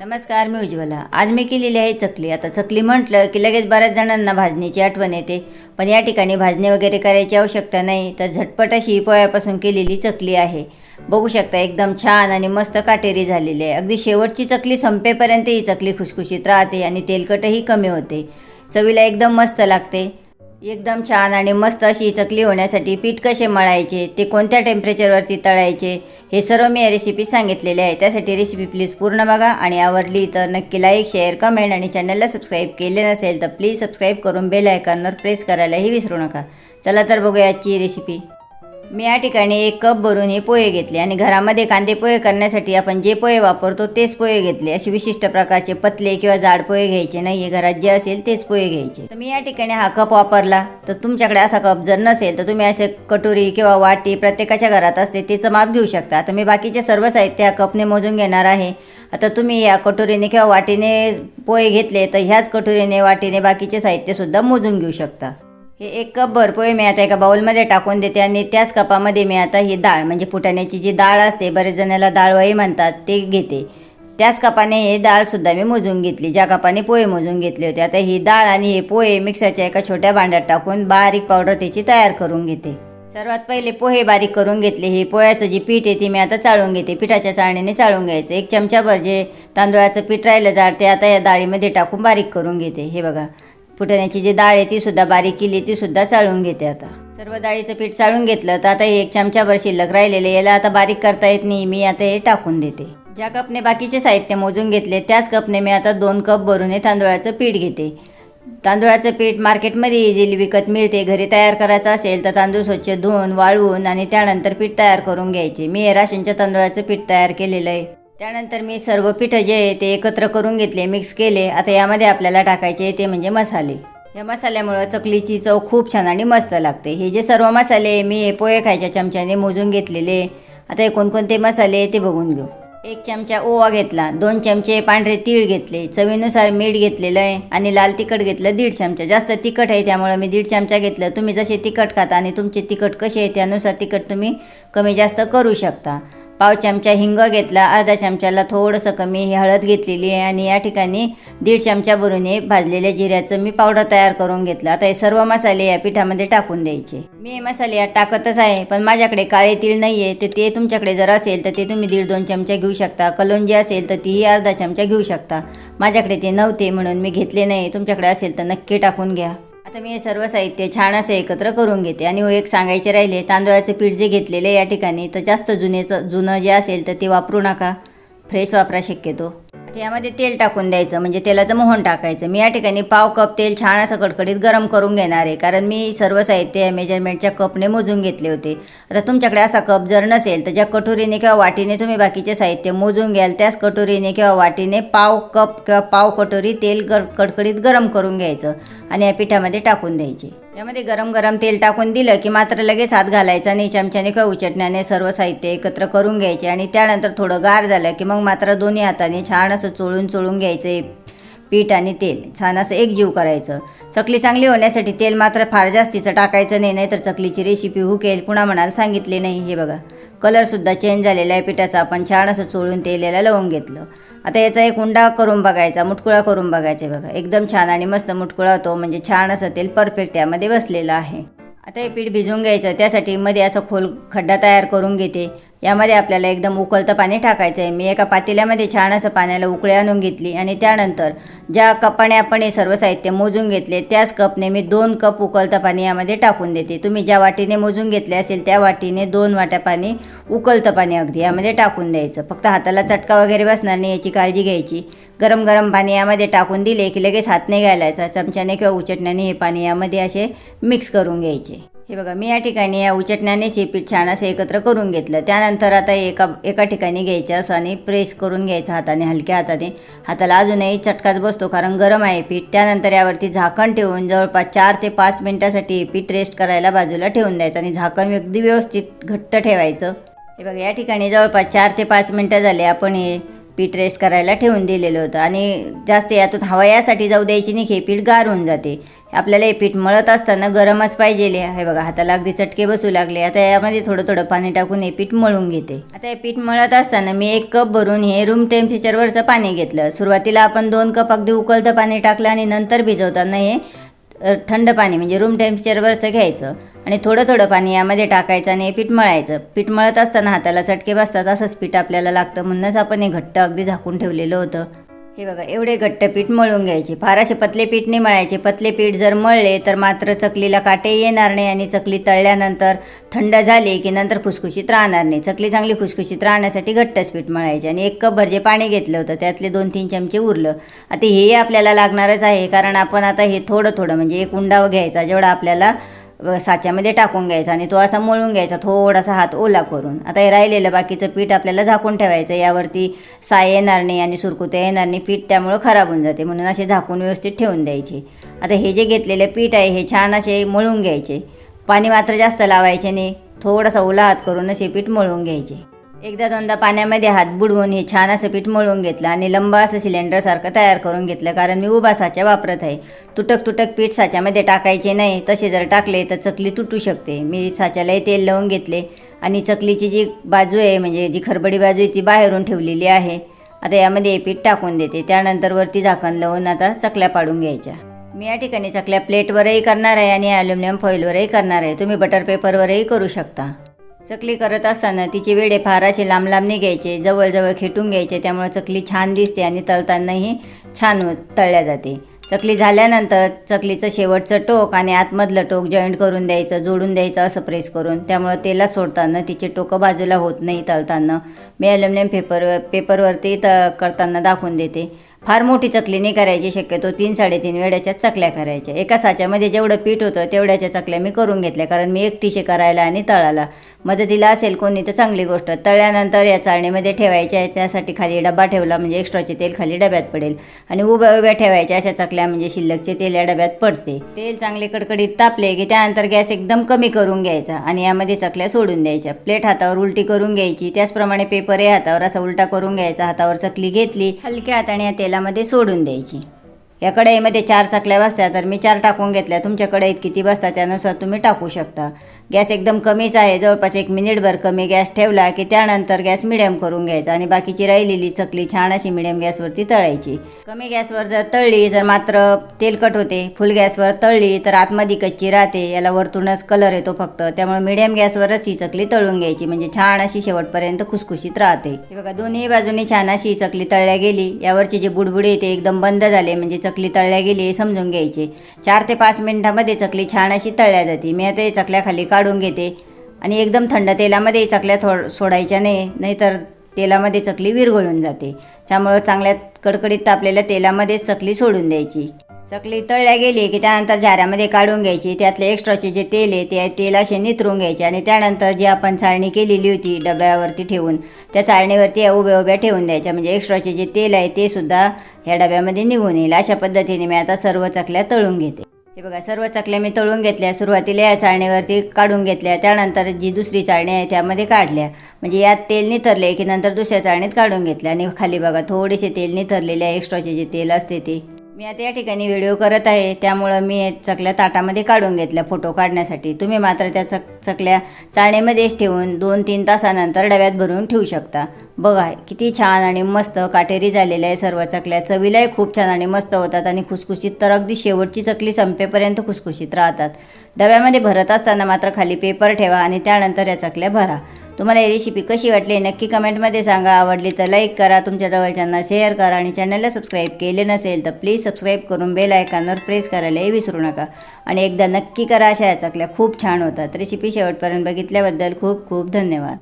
नमस्कार मी उज्ज्वला. आज मी केलेली आहे चकली. आता चकली म्हटलं की लगेच बऱ्याच जणांना भाजणीची आठवण येते. पण या ठिकाणी भाजणी वगैरे करायची आवश्यकता नाही. तर झटपट अशी ही पोळ्यापासून केलेली चकली आहे. बघू शकता एकदम छान आणि मस्त काटेरी झालेली आहे. अगदी शेवटची चकली संपेपर्यंत ही चकली खुशखुशीत राहते आणि तेलकटही कमी होते. चवीला एकदम मस्त लागते. एकदम छान आणि मस्त अशी चकली होण्यासाठी पीठ कसे मळायचे ते कोणत्या टेम्परेचरवरती तळायचे हे सर्व मी या रेसिपी सांगितलेले आहे त्यासाठी रेसिपी प्लीज पूर्ण बघा आणि आवडली तर नक्की लाईक शेअर कमेंट आणि चॅनलला सबस्क्राईब केले नसेल तर प्लीज सबस्क्राईब करून बेल आयकॉनवर प्रेस करायलाही विसरू नका. चला तर बघूया आजची रेसिपी मी या ठिकाणी एक कप भरून हे पोहे घेतले आणि घरामध्ये कांदे पोहे करण्यासाठी आपण जे पोहे वापरतो तेच पोहे घेतले. असे विशिष्ट प्रकारचे पतले किंवा जाड पोहे घ्यायचे नाही आहे घरात जे असेल तेच पोहे घ्यायचे. तर मी या ठिकाणी हा कप वापरला. तर तुमच्याकडे असा कप जर नसेल तर तुम्ही असे कटोरी किंवा वाटी प्रत्येकाच्या घरात असते त्याचं माप घेऊ शकता. आता मी बाकीचे सर्व साहित्य या कपने मोजून घेणार आहे. आता तुम्ही या कटोरीने किंवा वाटीने पोहे घेतले तर ह्याच कटोरीने वाटीने बाकीचे साहित्यसुद्धा मोजून घेऊ शकता. हे एक कप भरपूर पोहे मी आता एका बाउलमध्ये टाकून देते आणि त्याच कपामध्ये मी आता ही डाळ म्हणजे फुटाण्याची जी डाळ असते बरेच जणाला डाळवही म्हणतात ते घेते. त्याच कपाने हे डाळसुद्धा मी मोजून घेतली. ज्या कपाने पोहे मोजून घेतले होते आता ही डाळ आणि हे पोहे मिक्सरच्या एका छोट्या भांड्यात टाकून बारीक पावडर त्याची तयार करून घेते. सर्वात पहिले पोहे बारीक करून घेतले. हे पोह्याचं जे पीठ आहे ते मी आता चाळून घेते. पिठाच्या चाळणीने चाळून घ्यायचं. एक चमचाभर जे तांदूळाचं पीठ राहिलं जाड ते आता या डाळीमध्ये टाकून बारीक करून घेते. हे बघा. फुटण्याची जी डाळ आहे ती सुद्धा बारीक केली ती सुद्धा चाळून घेते आता. सर्व डाळीचं पीठ चाळून घेतलं तर आता एक चमच्यावर शिल्लक राहिलेले याला आता बारीक करता येत नाही मी आता हे टाकून देते. ज्या कपने बाकीचे साहित्य मोजून घेतले त्याच कपने मी आता दोन कप भरून हे तांदूळाचं पीठ घेते. तांदूळाचं पीठ मार्केटमध्ये इझिली विकत मिळते घरी तयार करायचं असेल तर तांदूळ स्वच्छ धुवून वाळवून आणि त्यानंतर पीठ तयार करून घ्यायचे. मी हे राशनच्या तांदूळाचं पीठ तयार केलेलं आहे. त्यानंतर मी सर्व पिठं जे आहे ते एकत्र करून घेतले मिक्स केले. आता यामध्ये आपल्याला टाकायचे ते म्हणजे मसाले. या मसाल्यामुळं चकलीची चव खूप छान आणि मस्त लागते. हे जे सर्व मसाले मी हे पोहे खायच्या चमच्याने मोजून घेतलेले. आता हे कोणकोणते मसाले ते बघून घेऊ. एक चमचा ओवा घेतला दोन चमचे पांढरे तीळ घेतले चवीनुसार मीठ घेतलेलं आहे आणि लाल तिखट घेतलं दीड चमचा. जास्त तिखट आहे त्यामुळे मी दीड चमचा घेतलं. तुम्ही जसे तिखट खाता आणि तुमचे तिखट कसे आहे त्यानुसार तिखट तुम्ही कमी जास्त करू शकता. पाव चमचा हिंग घेतला अर्धा चमच्याला थोडंसं कमी हळद घेतलेली आहे आणि या ठिकाणी दीड चमचा भरून हे भाजलेल्या जिऱ्याचं मी पावडर तयार करून घेतलं. आता हे सर्व मसाले या पिठामध्ये टाकून द्यायचे. मी हे मसाले यात टाकतच आहे पण माझ्याकडे काळे तीळ नाही आहे तर ते तुमच्याकडे जर असेल तर ते तुम्ही दीड दोन चमचे घेऊ शकता. कलोंजी असेल तर तीही अर्धा चमचा घेऊ शकता. माझ्याकडे ते नव्हते म्हणून मी घेतले नाही. तुमच्याकडे असेल तर नक्की टाकून घ्या. आता मी हे सर्व साहित्य छान असं एकत्र करून घेते आणि हो एक सांगायचे राहिले तांदळाचं पीठ जे घेतलेलं आहे या ठिकाणी तर जास्त जुनेचं जुनं जे असेल तर ते वापरू नका. फ्रेश वापरा शक्यतो. आता यामध्ये तेल टाकून द्यायचं म्हणजे तेलाचं मोहन टाकायचं. मी या ठिकाणी पाव कप तेल छान असं कडकडीत गरम करून घेणार आहे कारण मी सर्व साहित्य मेजरमेंटच्या कपने मोजून घेतले होते. आता तुमच्याकडे असा कप जर नसेल तर ज्या कटोरीने किंवा वाटीने तुम्ही बाकीचे साहित्य मोजून घ्याल त्याच कटोरीने किंवा वाटीने पाव कप किंवा पाव कटोरी तेल गर कडकडीत गरम करून घ्यायचं आणि या पिठामध्ये टाकून द्यायचे. यामध्ये गरम गरम तेल टाकून दिलं की मात्र लगेच हात घालायचा नाही चमच्याने का उचटण्याने सर्व साहित्य एकत्र करून घ्यायचे आणि त्यानंतर थोडं गार झालं की मग मात्र दोन्ही हाताने छान असं चोळून चोळून घ्यायचे पीठ आणि तेल. छान असं एक जीव करायचं. चकली चांगली होण्यासाठी तेल मात्र फार जास्तीचं टाकायचं नाही नाहीतर चकलीची रेसिपी हुकेल. पुन्हा म्हणाल सांगितले नाही हे बघा. कलरसुद्धा चेंज झालेला आहे. पिठाचा आपण छान असं चोळून तेलेला लावून घेतलं. आता याचा एक उंडा करून बघायचा मुटकुळा करून बघायचा बघा. एकदम छान आणि मस्त मुटकुळा होतो म्हणजे छान असं तेल परफेक्ट यामध्ये बसलेलं आहे. आता हे पीठ भिजवून घ्यायचं त्यासाठी मध्ये असं खोल खड्डा तयार करून घेते. यामध्ये आपल्याला एकदम उकळतं पाणी टाकायचं आहे मी एका पातेल्यामध्ये छान असं पाण्याला उकळी आणून घेतली आणि त्यानंतर ज्या कपाने आपण हे सर्व साहित्य मोजून घेतले त्याच कपने मी दोन कप उकळतं पाणी यामध्ये टाकून देते. तुम्ही ज्या वाटीने मोजून घेतले असेल त्या वाटीने दोन वाट्या पाणी उकळतं पाणी अगदी यामध्ये टाकून द्यायचं. फक्त हाताला चटका वगैरे बसणार नाही याची काळजी घ्यायची. गरम गरम पाणी यामध्ये टाकून दिले की लगेच हात नाही घालायचा. चमच्याने किंवा उचटण्याने हे पाणी यामध्ये असे मिक्स करून घ्यायचे. हे बघा मी या ठिकाणी या उचटण्यानेच हे पीठ छान असं एकत्र करून घेतलं. त्यानंतर आता एका एका ठिकाणी घ्यायचं असं आणि प्रेस करून घ्यायचं हाताने हलक्या हाताने. हाताला अजूनही चटकाच बसतो कारण गरम आहे पीठ. त्यानंतर यावरती झाकण ठेवून जवळपास चार ते पाच मिनटासाठी हे पीठ रेस्ट करायला बाजूला ठेवून द्यायचं आणि झाकण अगदी व्यवस्थित घट्ट ठेवायचं. हे बघा या ठिकाणी जवळपास चार ते पाच मिनटं झाले. आपण हे पीठ रेस्ट करायला ठेवून दिलेलं होतं. आणि जास्त यातून हवा यासाठी जाऊ द्यायची नाही हे पीठ गार होऊन जाते. आपल्याला हे पीठ मळत असताना गरमच पाहिजे. हे बघा हाताला अगदी चटके बसू लागले. आता यामध्ये थोडं थोडं पाणी टाकून हे पीठ मळून घेते. आता हे पीठ मळत असताना मी एक कप भरून हे रूम टेम्परेचरवरचं पाणी घेतलं. सुरुवातीला आपण दोन कप अगदी उकळतं पाणी टाकलं आणि नंतर भिजवताना हे थंड पाणी म्हणजे रूम टेम्परेचरवरचं घ्यायचं आणि थोडं थोडं पाणी यामध्ये टाकायचं आणि पीठ मळायचं. पीठ मळत असताना हाताला चटके बसतात असंच पीठ आपल्याला लागतं म्हणूनच आपण हे घट्ट अगदी झाकून ठेवलेलं होतं. हे बघा एवढे घट्ट पीठ मळून घ्यायचे. फार असे पतले पीठ नाही मळायचे. पतले पीठ जर मळले तर मात्र चकलीला काटे येणार नाही आणि चकली तळल्यानंतर थंड झाली की नंतर खुसखुशीत राहणार नाही. चकली चांगली खुसखुशीत राहण्यासाठी घट्टच पीठ मळायचे आणि एक कप भर जे पाणी घेतलं होतं. त्यातले दोन तीन चमचे उरलं. आता हेही आपल्याला लागणारच आहे कारण आपण आता हे थोडं थोडं म्हणजे एक उंडावं घ्यायचा जेवढा आपल्याला साच्यामध्ये टाकून घ्यायचा आणि तो असा मळून घ्यायचा थोडासा हात ओला करून. आता हे राहिलेलं बाकीचं पीठ आपल्याला झाकून ठेवायचं यावरती साय येणार नाही आणि सुरकुत्या येणार नाही पीठ त्यामुळं खराब होऊन जाते. म्हणून असे झाकून व्यवस्थित ठेवून द्यायचे. आता हे जे घेतलेले पीठ आहे हे छान असे मळून घ्यायचे. पाणी मात्र जास्त लावायचे नाही. थोडासा ओला हात करून असे पीठ मळून घ्यायचे. एकदा दोनदा पाण्यामध्ये हात बुडवून हे छान असं पीठ मळून घेतलं आणि लंब असं सिलेंडरसारखं तयार करून घेतलं कारण मी उभा साचा वापरत आहे. तुटक तुटक पीठ साच्यामध्ये टाकायचे नाही तसे जर टाकले तर चकली तुटू शकते. मी साच्यालाही तेल लावून घेतले आणि चकलीची जी बाजू आहे म्हणजे जी खरबडी बाजू आहे ती बाहेरून ठेवलेली आहे. आता यामध्ये हे पीठ टाकून देते. त्यानंतर वरती झाकण लावून आता चकल्या पाडून घ्यायच्या. मी या ठिकाणी चकल्या प्लेटवरही करणार आहे आणि ॲल्युमिनियम फॉईलवरही करणार आहे. तुम्ही बटर पेपरवरही करू शकता. चकली करत असताना तिचे वेडे फार असे लांब लांब घ्यायचे जवळजवळ खेटून घ्यायचे. त्यामुळे चकली छान दिसते आणि तळतानाही छान तळल्या जाते. चकली झाल्यानंतर चकलीचं शेवटचं टोक आणि आतमधलं टोक जॉईंट करून द्यायचं जोडून द्यायचं असं प्रेस करून त्यामुळं तेला सोडताना तिचे टोकं बाजूला होत नाही तळताना. मी ॲल्युमिनियम पेपर पेपरवरती त करताना दाखवून देते. फार मोठी चकली नाही करायची शक्यतो तीन साडेतीन वेड्याच्या चकल्या करायच्या. एका साच्यामध्ये जेवढं पीठ होतं तेवढ्याच्या चकल्या मी करून घेतल्या कारण मी एकटीशे करायला आणि तळाला मदतीला असेल कोणी तर चांगली गोष्ट. तळल्यानंतर या चाळणीमध्ये ठेवायच्या आहे त्यासाठी खाली डबा ठेवला म्हणजे एक्स्ट्राचे तेल खाली डब्यात पडेल. आणि उभ्या उभ्या ठेवायच्या अशा चकल्या म्हणजे शिल्लकचे तेल या डब्यात पडते. तेल चांगले कडकडीत तापले की त्यानंतर गॅस एकदम कमी करून घ्यायचा आणि यामध्ये चकल्या सोडून द्यायच्या. प्लेट हातावर उलटी करून घ्यायची. त्याचप्रमाणे पेपर हे हातावर असा उलटा करून घ्यायचा. हातावर चकली घेतली हलक्या हाताने या तेलामध्ये सोडून द्यायची. या कढईमध्ये चार चकल्या बसत्या तर मी चार टाकून घेतल्या. तुमच्या कढईत किती बसतात त्यानुसार तुम्ही टाकू शकता. गॅस एकदम कमीच आहे. जवळपास एक मिनिटभर कमी गॅस ठेवला की त्यानंतर गॅस मिडियम करून घ्यायचा आणि बाकीची राहिलेली चकली छान अशी मिडियम गॅसवरती तळायची. कमी गॅसवर जर तळली तर मात्र तेलकट होते. फुल गॅसवर तळली तर आतमध्ये कच्ची राहते. याला वरतूनच कलर येतो फक्त. त्यामुळे मिडियम गॅसवरच ही चकली तळून घ्यायची. म्हणजे छान अशी शेवटपर्यंत खुसखुशीत राहते. हे बघा दोन्ही बाजूनी छान अशी चकली तळल्या गेली. यावरची जे बुडबुडे ते एकदम बंद झाले. म्हणजे चकली तळल्या गेली हे समजून घ्यायचे. चार ते पाच मिनिटामध्ये चकली छान अशी तळल्या जाते. मी आता हे चकल्या खाली काढून घेते. आणि एकदम थंड तेलामध्ये चकल्या थोड सोडायच्या नाही नाहीतर तेलामध्ये चकली विरघळून जाते. त्यामुळं चांगल्या कडकडीत तापलेल्या तेलामध्येच चकली सोडून द्यायची. चकली तळल्या गेली की त्यानंतर झाऱ्यामध्ये काढून घ्यायची. त्यातले एक्स्ट्राचे जे तेल आहे ते तेल असे नितरून घ्यायचे. आणि त्यानंतर जी आपण चाळणी केलेली होती डब्यावरती ठेवून त्या चाळणीवरती उभ्या उभ्या ठेवून द्यायच्या. म्हणजे एक्स्ट्राचे जे तेल आहे ते सुद्धा ह्या डब्यामध्ये निघून येईल. अशा पद्धतीने मी आता सर्व चकल्या तळून घेते. हे बघा सर्व चकल्या मी तळून घेतल्या सुरुवातीला या चाळणीवरती काढून घेतल्या त्यानंतर जी दुसरी चाळणी आहे त्यामध्ये काढल्या. म्हणजे यात तेल निथरले की नंतर दुसऱ्या चाळणीत काढून घेतल्या. आणि खाली बघा थोडेसे तेल निथरलेले आहे एक्स्ट्राचे जे तेल असते ते. मी आता या ठिकाणी व्हिडिओ करत आहे. त्यामुळं मी चकल्या ताटामध्ये काढून घेतल्या फोटो काढण्यासाठी. तुम्ही मात्र त्या चक चकल्या चाळणीमध्येच ठेवून दोन तीन तासानंतर डब्यात भरून ठेवू शकता. बघा किती छान आणि मस्त काटेरी झालेल्या आहे सर्व चकल्या. चवीलाही खूप छान आणि मस्त होतात आणि खुसखुशीत तर अगदी शेवटची चकली संपेपर्यंत खुसखुशीत राहतात. डब्यामध्ये भरत असताना मात्र खाली पेपर ठेवा आणि त्यानंतर या चकल्या भरा. तुम्हाला ही रेसिपी कशी वाटली नक्की कमेंटमध्ये सांगा. आवडली तर लाईक करा. तुमच्या जवळच्यांना शेअर करा आणि चॅनलला सबस्क्राईब केले नसेल तर प्लीज सबस्क्राईब करून बेल आयकॉनवर प्रेस करायलाही विसरू नका. आणि एकदा नक्की करा अशा या चकल्या खूप छान होतात. रेसिपी शेवटपर्यंत बघितल्याबद्दल खूप खूप धन्यवाद.